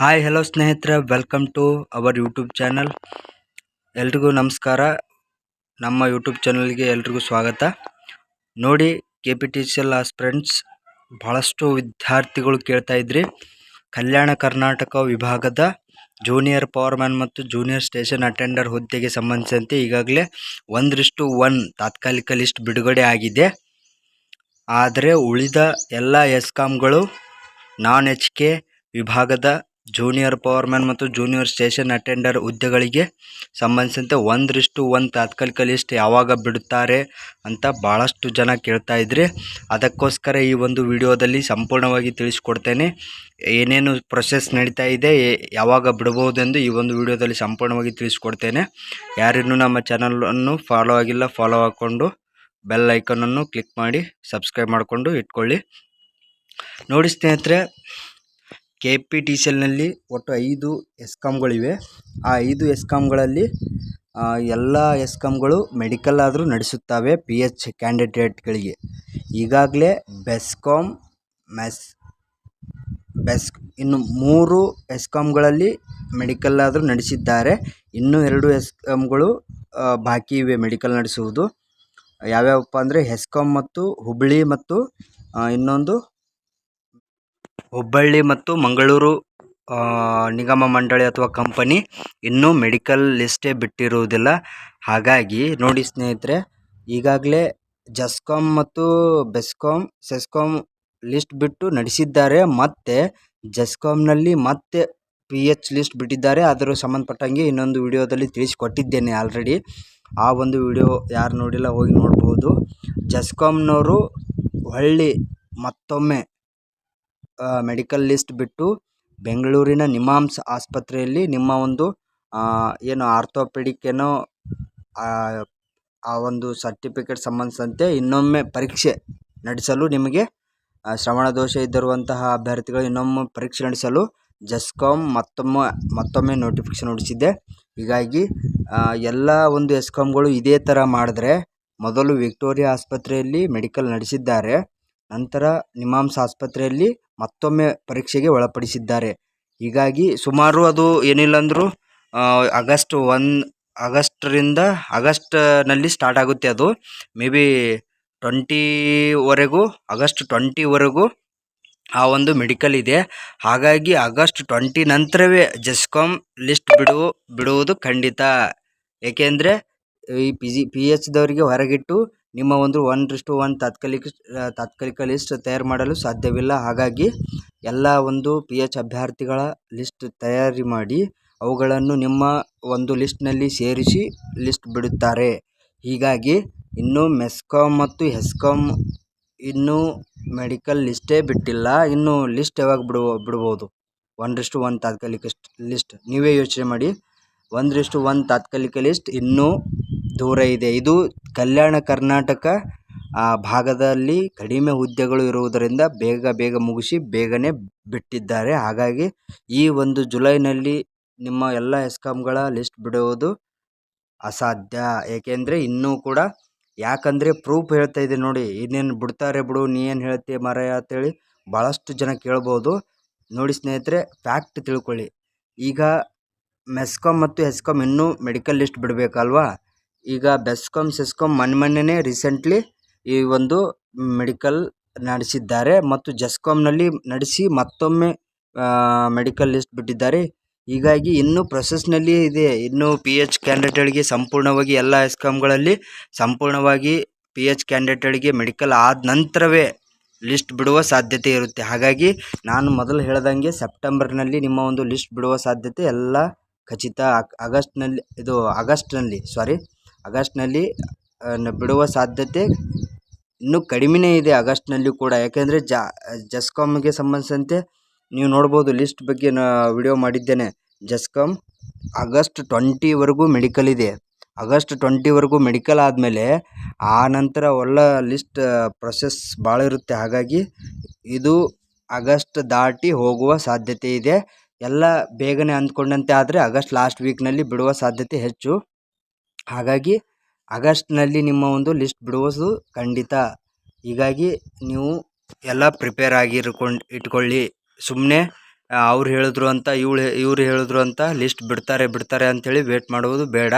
Hi hello ಸ್ನೇಹಿತರೆ. Welcome to our YouTube channel ಎಲ್ರಿಗೂ ನಮಸ್ಕಾರ. ನಮ್ಮ ಯೂಟ್ಯೂಬ್ ಚಾನಲ್ಗೆ ಎಲ್ರಿಗೂ ಸ್ವಾಗತ. ನೋಡಿ K P T C L friends ಭಾಳಷ್ಟು ವಿದ್ಯಾರ್ಥಿಗಳು ಕೇಳ್ತಾ ಇದ್ರಿ. ಕಲ್ಯಾಣ ಕರ್ನಾಟಕ ವಿಭಾಗದ ಜೂನಿಯರ್ ಪವರ್ಮ್ಯಾನ್ ಮತ್ತು ಜೂನಿಯರ್ ಸ್ಟೇಷನ್ ಅಟೆಂಡರ್ ಹುದ್ದೆಗೆ ಸಂಬಂಧಿಸಿದಂತೆ ಈಗಾಗಲೇ ಒಂದರಿಷ್ಟು ಒನ್ ತಾತ್ಕಾಲಿಕ ಲಿಸ್ಟ್ ಬಿಡುಗಡೆ ಆಗಿದೆ. ಆದರೆ ಉಳಿದ ಎಲ್ಲ ಎಸ್ಕಾಮ್ಗಳು ನಾನ್ ಎಚ್ ಕೆ ವಿಭಾಗದ ಜೂನಿಯರ್ ಪವರ್ಮ್ಯಾನ್ ಮತ್ತು ಜೂನಿಯರ್ ಸ್ಟೇಷನ್ ಅಟೆಂಡರ್ ಹುದ್ದೆಗಳಿಗೆ ಸಂಬಂಧಿಸಿದಂತೆ ಒಂದರಿಷ್ಟು ಒಂದು ತಾತ್ಕಾಲಿಕ ಲಿಸ್ಟ್ ಯಾವಾಗ ಬಿಡುತ್ತಾರೆ ಅಂತ ಭಾಳಷ್ಟು ಜನ ಕೇಳ್ತಾ ಇದ್ರಿ. ಅದಕ್ಕೋಸ್ಕರ ಈ ಒಂದು ವಿಡಿಯೋದಲ್ಲಿ ಸಂಪೂರ್ಣವಾಗಿ ತಿಳಿಸ್ಕೊಡ್ತೇನೆ. ಏನೇನು ಪ್ರೊಸೆಸ್ ನಡೀತಾ ಇದೆ ಯಾವಾಗ ಬಿಡಬಹುದೆಂದು ಈ ಒಂದು ವಿಡಿಯೋದಲ್ಲಿ ಸಂಪೂರ್ಣವಾಗಿ ತಿಳಿಸ್ಕೊಡ್ತೇನೆ. ಯಾರಿನ್ನೂ ನಮ್ಮ ಚಾನಲನ್ನು ಫಾಲೋ ಆಗಿಲ್ಲ ಫಾಲೋ ಹಾಕ್ಕೊಂಡು ಬೆಲ್ ಐಕನನ್ನು ಕ್ಲಿಕ್ ಮಾಡಿ ಸಬ್ಸ್ಕ್ರೈಬ್ ಮಾಡಿಕೊಂಡು ಇಟ್ಕೊಳ್ಳಿ. ನೋಡಿ ಸ್ನೇಹಿತರೆ ಕೆ ಪಿ ಟಿ ಸಿ ಎಲ್ನಲ್ಲಿ ಒಟ್ಟು ಐದು ಎಸ್ಕಾಮ್ಗಳಿವೆ ಆ ಐದು ಎಸ್ಕಾಮ್ಗಳಲ್ಲಿ ಎಲ್ಲ ಎಸ್ಕಾಮ್ಗಳು ಮೆಡಿಕಲ್ ಆದರೂ ನಡೆಸುತ್ತವೆ ಪಿ ಎಚ್ ಕ್ಯಾಂಡಿಡೇಟ್ಗಳಿಗೆ. ಈಗಾಗಲೇ ಬೆಸ್ಕಾಮ್ ಮೆಸ್ ಬೆಸ್ ಇನ್ನು ಮೂರು ಎಸ್ಕಾಮ್ಗಳಲ್ಲಿ ಮೆಡಿಕಲ್ ಆದರೂ ನಡೆಸಿದ್ದಾರೆ. ಇನ್ನೂ ಎರಡು ಎಸ್ಕಾಮ್ಗಳು ಬಾಕಿ ಇವೆ ಮೆಡಿಕಲ್ ನಡೆಸುವುದು. ಯಾವ್ಯಾವಪ್ಪ ಅಂದರೆ ಹೆಸ್ಕಾಮ್ ಮತ್ತು ಹುಬ್ಬಳ್ಳಿ ಮತ್ತು ಇನ್ನೊಂದು ಹುಬ್ಬಳ್ಳಿ ಮತ್ತು ಮಂಗಳೂರು ನಿಗಮ ಮಂಡಳಿ ಅಥವಾ ಕಂಪನಿ ಇನ್ನೂ ಮೆಡಿಕಲ್ ಲಿಸ್ಟೇ ಬಿಟ್ಟಿರುವುದಿಲ್ಲ. ಹಾಗಾಗಿ ನೋಡಿ ಸ್ನೇಹಿತರೆ, ಈಗಾಗಲೇ ಜಸ್ಕಾಮ್ ಮತ್ತು ಬೆಸ್ಕಾಂ, ಸೆಸ್ಕಾಂ ಲಿಸ್ಟ್ ಬಿಟ್ಟು ನಡೆಸಿದ್ದಾರೆ. ಮತ್ತು ಜಸ್ಕಾಮ್ನಲ್ಲಿ ಮತ್ತೆ ಪಿ ಎಚ್ ಲಿಸ್ಟ್ ಬಿಟ್ಟಿದ್ದಾರೆ. ಅದರ ಸಂಬಂಧಪಟ್ಟಂಗೆ ಇನ್ನೊಂದು ವಿಡಿಯೋದಲ್ಲಿ ತಿಳಿಸಿಕೊಟ್ಟಿದ್ದೇನೆ ಆಲ್ರೆಡಿ. ಆ ಒಂದು ವಿಡಿಯೋ ಯಾರು ನೋಡಿಲ್ಲ ಹೋಗಿ ನೋಡ್ಬೋದು. ಜಸ್ಕಾಮ್ನವರು ಹೊಳ್ಳಿ ಮತ್ತೊಮ್ಮೆ ಮೆಡಿಕಲ್ ಲಿಸ್ಟ್ ಬಿಟ್ಟು ಬೆಂಗಳೂರಿನ ನಿಮಾಮ್ಸ್ ಆಸ್ಪತ್ರೆಯಲ್ಲಿ ನಿಮ್ಮ ಒಂದು ಏನು ಆರ್ಥೋಪೆಡಿಕ್ ಏನೋ, ಆ ಒಂದು ಸರ್ಟಿಫಿಕೇಟ್ ಸಂಬಂಧಿಸಿದಂತೆ ಇನ್ನೊಮ್ಮೆ ಪರೀಕ್ಷೆ ನಡೆಸಲು ನಿಮಗೆ ಶ್ರವಣ ದೋಷ ಇದ್ದಿರುವಂತಹ ಅಭ್ಯರ್ಥಿಗಳು ಇನ್ನೊಮ್ಮೆ ಪರೀಕ್ಷೆ ನಡೆಸಲು ಜಸ್ಕಾಮ್ ಮತ್ತೊಮ್ಮೆ ಮತ್ತೊಮ್ಮೆ ನೋಟಿಫಿಕೇಶನ್ ಹೊರಡಿಸಿದೆ ಹೀಗಾಗಿ ಎಲ್ಲ ಒಂದು ಎಸ್ಕಾಮ್ಗಳು ಇದೇ ಥರ ಮಾಡಿದ್ರೆ ಮೊದಲು ವಿಕ್ಟೋರಿಯಾ ಆಸ್ಪತ್ರೆಯಲ್ಲಿ ಮೆಡಿಕಲ್ ನಡೆಸಿದ್ದಾರೆ. ನಂತರ ನಿಮಾಮ್ಸ್ ಆಸ್ಪತ್ರೆಯಲ್ಲಿ ಮತ್ತೊಮ್ಮೆ ಪರೀಕ್ಷೆಗೆ ಒಳಪಡಿಸಿದ್ದಾರೆ. ಹೀಗಾಗಿ ಸುಮಾರು ಅದು ಏನಿಲ್ಲ ಅಂದರೂ ಆಗಸ್ಟ್ ಒನ್, ಆಗಸ್ಟ್ರಿಂದ ಆಗಸ್ಟ್ನಲ್ಲಿ ಸ್ಟಾರ್ಟ್ ಆಗುತ್ತೆ ಅದು. ಮೇ ಬಿ ಟ್ವೆಂಟಿವರೆಗೂ, ಆಗಸ್ಟ್ ಟ್ವೆಂಟಿವರೆಗೂ ಆ ಒಂದು ಮೆಡಿಕಲ್ ಇದೆ. ಹಾಗಾಗಿ ಆಗಸ್ಟ್ ಟ್ವೆಂಟಿ ನಂತರವೇ ಜೆಸ್ಕಾಮ್ ಲಿಸ್ಟ್ ಬಿಡು, ಬಿಡುವುದು ಖಂಡಿತ. ಏಕೆಂದರೆ ಈ ಪಿ ಜಿ, ಪಿ ಎಚ್ದವರಿಗೆ ಹೊರಗಿಟ್ಟು ನಿಮ್ಮ ಒಂದು ಒನ್ ಟು ಒನ್ ತಾತ್ಕಾಲಿಕ ತಾತ್ಕಾಲಿಕ ಲಿಸ್ಟ್ ತಯಾರು ಮಾಡಲು ಸಾಧ್ಯವಿಲ್ಲ. ಹಾಗಾಗಿ ಎಲ್ಲ ಒಂದು ಪಿ ಎಚ್ ಅಭ್ಯರ್ಥಿಗಳ ಲಿಸ್ಟ್ ತಯಾರಿ ಮಾಡಿ ಅವುಗಳನ್ನು ನಿಮ್ಮ ಒಂದು ಲಿಸ್ಟ್ನಲ್ಲಿ ಸೇರಿಸಿ ಲಿಸ್ಟ್ ಬಿಡುತ್ತಾರೆ. ಹೀಗಾಗಿ ಇನ್ನು ಮೆಸ್ಕಾಮ್ ಮತ್ತು ಹೆಸ್ಕಾಮ್ ಇನ್ನೂ ಮೆಡಿಕಲ್ ಲಿಸ್ಟೇ ಬಿಟ್ಟಿಲ್ಲ. ಇನ್ನು ಲಿಸ್ಟ್ ಯಾವಾಗ ಬಿಡುವ, ಬಿಡ್ಬೋದು? ಒಂದಷ್ಟು ಒನ್ ತಾತ್ಕಾಲಿಕ ಲಿಸ್ಟ್ ನೀವೇ ಯೋಚನೆ ಮಾಡಿ. ಒಂದಷ್ಟು ಒನ್ ತಾತ್ಕಾಲಿಕ ಲಿಸ್ಟ್ ಇನ್ನೂ ದೂರ ಇದೆ. ಇದು ಕಲ್ಯಾಣ ಕರ್ನಾಟಕ ಭಾಗದಲ್ಲಿ ಕಡಿಮೆ ಹುದ್ದೆಗಳು ಇರುವುದರಿಂದ ಬೇಗ ಬೇಗ ಮುಗಿಸಿ ಬೇಗನೆ ಬಿಟ್ಟಿದ್ದಾರೆ. ಹಾಗಾಗಿ ಈ ಒಂದು ಜುಲೈನಲ್ಲಿ ನಿಮ್ಮ ಎಲ್ಲ ಎಸ್ಕಾಮ್ಗಳ ಲಿಸ್ಟ್ ಬಿಡುವುದು ಅಸಾಧ್ಯ. ಏಕೆಂದರೆ ಇನ್ನೂ ಕೂಡ ಯಾಕಂದರೆ ಪ್ರೂಫ್ ಹೇಳ್ತಾ ಇದೆ ನೋಡಿ, ಇನ್ನೇನು ಬಿಡ್ತಾರೆ ಬಿಡು, ನೀ ಏನು ಹೇಳ್ತೀಯ ಮಾರಾಯ ಅಂತೇಳಿ ಭಾಳಷ್ಟು ಜನ ಕೇಳ್ಬೋದು. ನೋಡಿ ಸ್ನೇಹಿತರೆ, ಫ್ಯಾಕ್ಟ್ ತಿಳ್ಕೊಳ್ಳಿ. ಈಗ ಮೆಸ್ಕಾಮ್ ಮತ್ತು ಎಸ್ಕಾಮ್ ಇನ್ನೂ ಮೆಡಿಕಲ್ ಲಿಸ್ಟ್ ಬಿಡಬೇಕಲ್ವಾ? ಈಗ ಬೆಸ್ಕಾಂ ಸೆಸ್ಕಾಮ್ ಮೊನ್ನೆ ಮೊನ್ನೆನೇ ರೀಸೆಂಟ್ಲಿ ಈ ಒಂದು ಮೆಡಿಕಲ್ ನಡೆಸಿದ್ದಾರೆ ಮತ್ತು ಜೆಸ್ಕಾಂನಲ್ಲಿ ನಡೆಸಿ ಮತ್ತೊಮ್ಮೆ ಮೆಡಿಕಲ್ ಲಿಸ್ಟ್ ಬಿಟ್ಟಿದ್ದಾರೆ. ಹೀಗಾಗಿ ಇನ್ನೂ ಪ್ರೊಸೆಸ್ನಲ್ಲಿ ಇದೆ. ಇನ್ನೂ ಪಿ ಎಚ್ ಕ್ಯಾಂಡಿಡೇಟ್ಗಳಿಗೆ ಸಂಪೂರ್ಣವಾಗಿ ಎಲ್ಲ ಎಸ್ಕಾಮ್ಗಳಲ್ಲಿ ಸಂಪೂರ್ಣವಾಗಿ ಪಿ ಎಚ್ ಕ್ಯಾಂಡಿಡೇಟ್ಗಳಿಗೆ ಮೆಡಿಕಲ್ ಆದ ನಂತರವೇ ಲಿಸ್ಟ್ ಬಿಡುವ ಸಾಧ್ಯತೆ ಇರುತ್ತೆ. ಹಾಗಾಗಿ ನಾನು ಮೊದಲು ಹೇಳ್ದಂಗೆ ಸೆಪ್ಟೆಂಬರ್ನಲ್ಲಿ ನಿಮ್ಮ ಒಂದು ಲಿಸ್ಟ್ ಬಿಡುವ ಸಾಧ್ಯತೆ ಎಲ್ಲ ಖಚಿತ. ಆಗಸ್ಟ್ನಲ್ಲಿ, ಇದು ಆಗಸ್ಟ್ನಲ್ಲಿ ಸಾರಿ ಆಗಸ್ಟ್ನಲ್ಲಿ ಬಿಡುವ ಸಾಧ್ಯತೆ ಇನ್ನೂ ಕಡಿಮೆಯೇ ಇದೆ ಆಗಸ್ಟ್ನಲ್ಲಿ ಕೂಡ. ಯಾಕೆಂದರೆ ಜಾ, ಜಸ್ಕಾಮ್ಗೆ ಸಂಬಂಧಿಸಿದಂತೆ ನೀವು ನೋಡ್ಬೋದು ಲಿಸ್ಟ್ ಬಗ್ಗೆ ನಾ ವಿಡಿಯೋ ಮಾಡಿದ್ದೇನೆ. ಜಸ್ಕಾಮ್ ಆಗಸ್ಟ್ ಟ್ವೆಂಟಿವರೆಗೂ ಮೆಡಿಕಲ್ ಇದೆ. ಆಗಸ್ಟ್ ಟ್ವೆಂಟಿವರೆಗೂ ಮೆಡಿಕಲ್ ಆದಮೇಲೆ ಆ ನಂತರ ಒಳ್ಳೆ ಲಿಸ್ಟ್ ಪ್ರೊಸೆಸ್ ಭಾಳ ಇರುತ್ತೆ. ಹಾಗಾಗಿ ಇದು ಆಗಸ್ಟ್ ದಾಟಿ ಹೋಗುವ ಸಾಧ್ಯತೆ ಇದೆ. ಎಲ್ಲ ಬೇಗನೆ ಅಂದ್ಕೊಂಡಂತೆ ಆದರೆ ಆಗಸ್ಟ್ ಲಾಸ್ಟ್ ವೀಕ್ನಲ್ಲಿ ಬಿಡುವ ಸಾಧ್ಯತೆ ಹೆಚ್ಚು. ಹಾಗಾಗಿ ಆಗಸ್ಟ್ನಲ್ಲಿ ನಿಮ್ಮ ಒಂದು ಲಿಸ್ಟ್ ಬಿಡುವುದು ಖಂಡಿತ. ಹೀಗಾಗಿ ನೀವು ಎಲ್ಲ ಪ್ರಿಪೇರ್ ಆಗಿರ್ಕೊಂಡು ಇಟ್ಕೊಳ್ಳಿ. ಸುಮ್ಮನೆ ಅವ್ರು ಹೇಳಿದ್ರು ಅಂತ, ಇವಳು ಇವ್ರು ಹೇಳಿದ್ರು ಅಂತ ಲಿಸ್ಟ್ ಬಿಡ್ತಾರೆ ಬಿಡ್ತಾರೆ ಅಂಥೇಳಿ ವೇಟ್ ಮಾಡುವುದು ಬೇಡ.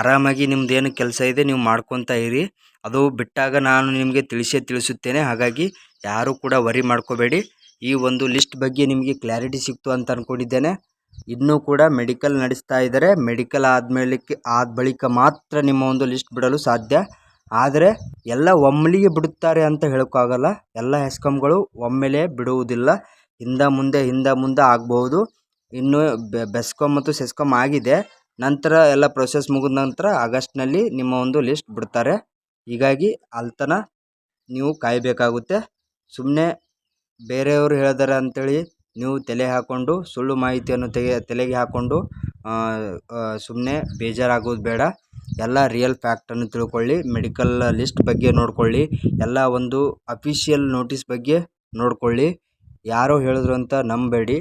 ಆರಾಮಾಗಿ ನಿಮ್ದು ಏನು ಕೆಲಸ ಇದೆ ನೀವು ಮಾಡ್ಕೊತಾ ಇರಿ. ಅದು ಬಿಟ್ಟಾಗ ನಾನು ನಿಮಗೆ ತಿಳಿಸೇ ತಿಳಿಸುತ್ತೇನೆ. ಹಾಗಾಗಿ ಯಾರೂ ಕೂಡ ವರಿ ಮಾಡ್ಕೋಬೇಡಿ. ಈ ಒಂದು ಲಿಸ್ಟ್ ಬಗ್ಗೆ ನಿಮಗೆ ಕ್ಲಾರಿಟಿ ಸಿಕ್ತು ಅಂತ ಅಂದ್ಕೊಂಡಿದ್ದೇನೆ ಇನ್ನೂ ಕೂಡ ಮೆಡಿಕಲ್ ನಡೆಸ್ತಾ ಇದ್ದಾರೆ. ಮೆಡಿಕಲ್ ಆದಮೇಲೆ ಆದ ಬಳಿಕ ಮಾತ್ರ ನಿಮ್ಮ ಒಂದು ಲಿಸ್ಟ್ ಬಿಡಲು ಸಾಧ್ಯ. ಆದರೆ ಎಲ್ಲ ಒಮ್ಮೆಲಿಗೆ ಬಿಡುತ್ತಾರೆ ಅಂತ ಹೇಳೋಕ್ಕಾಗಲ್ಲ. ಎಲ್ಲ ಹೆಸ್ಕಾಮ್ಗಳು ಒಮ್ಮೆಲೇ ಬಿಡುವುದಿಲ್ಲ. ಹಿಂದೆ ಮುಂದೆ ಹಿಂದೆ ಮುಂದೆ ಆಗಬಹುದು. ಇನ್ನು ಬೆಸ್ಕಾಮ್ ಮತ್ತು ಸೆಸ್ಕಾಮ್ ಆಗಿದೆ. ನಂತರ ಎಲ್ಲ ಪ್ರೊಸೆಸ್ ಮುಗಿದ ನಂತರ ಆಗಸ್ಟ್ನಲ್ಲಿ ನಿಮ್ಮ ಒಂದು ಲಿಸ್ಟ್ ಬಿಡ್ತಾರೆ. ಹೀಗಾಗಿ ಅಲ್ತನ ನೀವು ಕಾಯಬೇಕಾಗುತ್ತೆ. ಸುಮ್ಮನೆ ಬೇರೆಯವರು ಹೇಳಿದಾರೆ ಅಂಥೇಳಿ ನೀವು ತಲೆ ಹಾಕ್ಕೊಂಡು ಸುಳ್ಳು ಮಾಹಿತಿಯನ್ನು ತೆಗೆ, ತಲೆಗೆ ಹಾಕ್ಕೊಂಡು ಸುಮ್ಮನೆ ಬೇಜಾರಾಗೋದು ಬೇಡ. ಎಲ್ಲ ರಿಯಲ್ ಫ್ಯಾಕ್ಟನ್ನು ತಿಳ್ಕೊಳ್ಳಿ ಮೆಡಿಕಲ್ ಲಿಸ್ಟ್ ಬಗ್ಗೆ ನೋಡಿಕೊಳ್ಳಿ, ಎಲ್ಲ ಒಂದು ಅಫಿಷಿಯಲ್ ನೋಟಿಸ್ ಬಗ್ಗೆ ನೋಡಿಕೊಳ್ಳಿ. ಯಾರೋ ಹೇಳಿದ್ರು ಅಂತ ನಂಬೇಡಿ.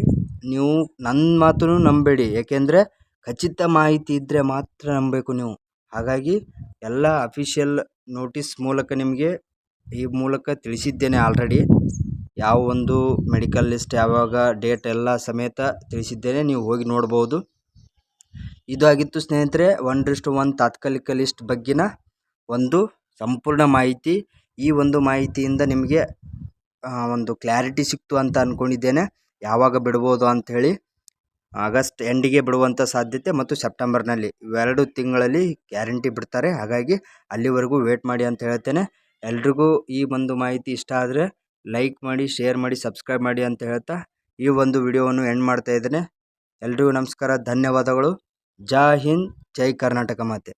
ನೀವು ನನ್ನ ಮಾತನ್ನು ನಂಬೇಡಿ. ಏಕೆಂದರೆ ಖಚಿತ ಮಾಹಿತಿ ಇದ್ದರೆ ಮಾತ್ರ ನಂಬಬೇಕು ನೀವು. ಹಾಗಾಗಿ ಎಲ್ಲ ಅಫಿಷಿಯಲ್ ನೋಟಿಸ್ ಮೂಲಕ ನಿಮಗೆ ಈ ಮೂಲಕ ತಿಳಿಸಿದ್ದೇನೆ ಆಲ್ರೆಡಿ ಯಾವ ಒಂದು ಮೆಡಿಕಲ್ ಲಿಸ್ಟ್ ಯಾವಾಗ ಡೇಟ್ ಎಲ್ಲ ಸಮೇತ ತಿಳಿಸಿದ್ದೇನೆ, ನೀವು ಹೋಗಿ ನೋಡ್ಬೋದು. ಇದಾಗಿತ್ತು ಸ್ನೇಹಿತರೆ ಒನ್ ರಿಷ್ಟು ಒನ್ ತಾತ್ಕಾಲಿಕ ಲಿಸ್ಟ್ ಬಗ್ಗಿನ ಒಂದು ಸಂಪೂರ್ಣ ಮಾಹಿತಿ. ಈ ಒಂದು ಮಾಹಿತಿಯಿಂದ ನಿಮಗೆ ಒಂದು ಕ್ಲಾರಿಟಿ ಸಿಕ್ತು ಅಂತ ಅಂದ್ಕೊಂಡಿದ್ದೇನೆ ಯಾವಾಗ ಬಿಡ್ಬೋದು ಅಂಥೇಳಿ. ಆಗಸ್ಟ್ ಎಂಡಿಗೆ ಬಿಡುವಂಥ ಸಾಧ್ಯತೆ ಮತ್ತು ಸೆಪ್ಟೆಂಬರ್ನಲ್ಲಿ ಇವೆರಡು ತಿಂಗಳಲ್ಲಿ ಗ್ಯಾರಂಟಿ ಬಿಡ್ತಾರೆ. ಹಾಗಾಗಿ ಅಲ್ಲಿವರೆಗೂ ವೇಟ್ ಮಾಡಿ ಅಂತ ಹೇಳ್ತೇನೆ. ಎಲ್ರಿಗೂ ಈ ಒಂದು ಮಾಹಿತಿ ಇಷ್ಟ ಆದರೆ ಲೈಕ್ ಮಾಡಿ ಶೇರ್ ಮಾಡಿ ಸಬ್ಸ್ಕ್ರೈಬ್ ಮಾಡಿ ಅಂತ ಹೇಳ್ತಾ ಈ ಒಂದು ವಿಡಿಯೋವನ್ನು ಎಂಡ್ ಮಾಡ್ತಾ ಇದ್ದೇನೆ. ಎಲ್ರಿಗೂ ನಮಸ್ಕಾರ, ಧನ್ಯವಾದಗಳು. ಜೈ ಹಿಂದ್, ಜೈ ಕರ್ನಾಟಕ ಮಾತೆ.